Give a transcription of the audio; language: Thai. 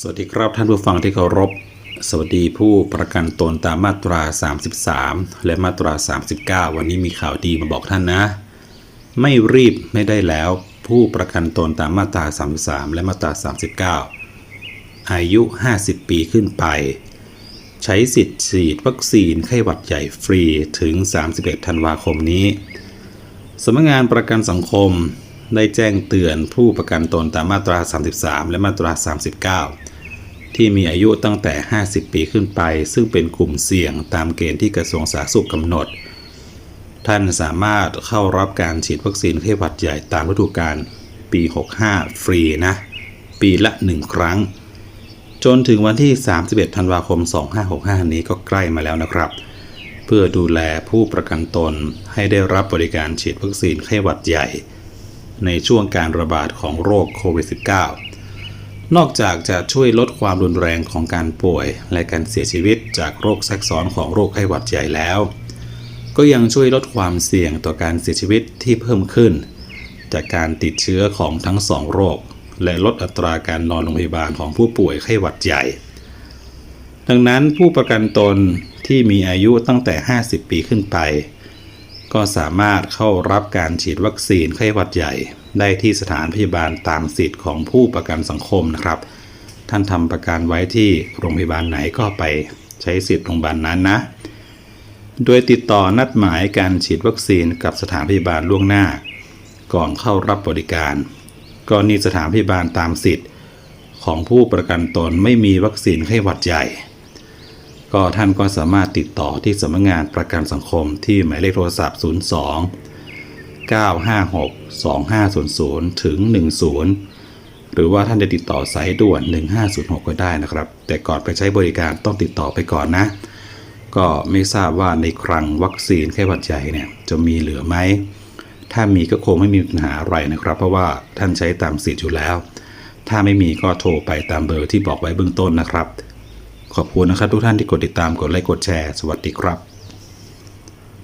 สวัสดีครับท่านผู้ฟังที่เคารพ สวัสดีผู้ประกันตนตามมาตรา 33 และมาตรา 39 วันนี้มีข่าวดีมาบอกท่านนะ ไม่รีบไม่ได้แล้ว ผู้ประกันตนตามมาตรา 33 และมาตรา 39 อายุ 50 ปีขึ้นไป ใช้สิทธิ์ฉีดวัคซีนไข้หวัดใหญ่ฟรีถึง 31 ธันวาคมนี้สำนักงานประกันสังคม ได้แจ้งเตือนผู้ประกันตนตามมาตรา 33 และมาตรา 39 ที่มีอายุตั้งแต่ 50 ปีขึ้นไป ซึ่งเป็นกลุ่มเสี่ยงตามเกณฑ์ที่กระทรวงสาธารณสุขกำหนด ท่านสามารถเข้ารับการฉีดวัคซีนไข้หวัดใหญ่ตามฤดูกาลปี 65 ฟรีนะ ปีละ 1 ครั้ง จนถึงวันที่ 31 ธันวาคม 2565 นี้ก็ใกล้มาแล้วนะครับเพื่อดูแลผู้ประกันตนให้ได้รับบริการฉีดวัคซีนไข้หวัดใหญ่ ในช่วงการระบาดของโรคโควิด -19 นอกจากจะช่วยลดความรุนแรงของการป่วย และการเสียชีวิตจากโรคแทรกซ้อนของโรคไข้หวัดใหญ่แล้ว ก็ยังช่วยลดความเสี่ยงต่อการเสียชีวิตที่เพิ่มขึ้น จากการติดเชื้อของทั้งสองโรค และลดอัตราการนอนโรงพยาบาลของผู้ป่วยไข้หวัดใหญ่ ดังนั้นผู้ประกันตนที่มีอายุตั้งแต่ 50 ปีขึ้นไป ก็สามารถเข้ารับการฉีดวัคซีนไข้หวัดใหญ่ ได้ที่สถานพยาบาลตามสิทธิ์ของผู้ประกันสังคมนะครับ ท่านทำประกันไว้ที่โรงพยาบาลไหนก็ไปใช้สิทธิ์โรงพยาบาลนั้นนะ โดยติดต่อนัดหมายการฉีดวัคซีนกับสถานพยาบาลล่วงหน้า ก่อนเข้ารับบริการกรณีสถานพยาบาลตามสิทธิ์ ของผู้ประกันตนไม่มีวัคซีนไข้หวัดใหญ่ ก็ท่านก็สามารถติดต่อที่สำนักงานประกันสังคมที่หมายเลขโทรศัพท์ 02 956 2500 ถึง 10 หรือว่าท่านจะติดต่อสายด่วน 1506 ก็ได้นะครับ แต่ก่อนไปใช้บริการต้องติดต่อไปก่อนนะ ก็ไม่ทราบว่าในคลังวัคซีนไข้หวัดใหญ่เนี่ยจะมีเหลือไหม ถ้ามีก็คงไม่มีปัญหาอะไรนะครับ เพราะว่าท่านใช้ตามสิทธิ์อยู่แล้ว ถ้าไม่มีก็โทรไปตามเบอร์ที่บอกไว้เบื้องต้นนะครับ ขอบคุณนะครับทุกท่านที่กดติดตามกดไลค์กดแชร์ สวัสดีครับ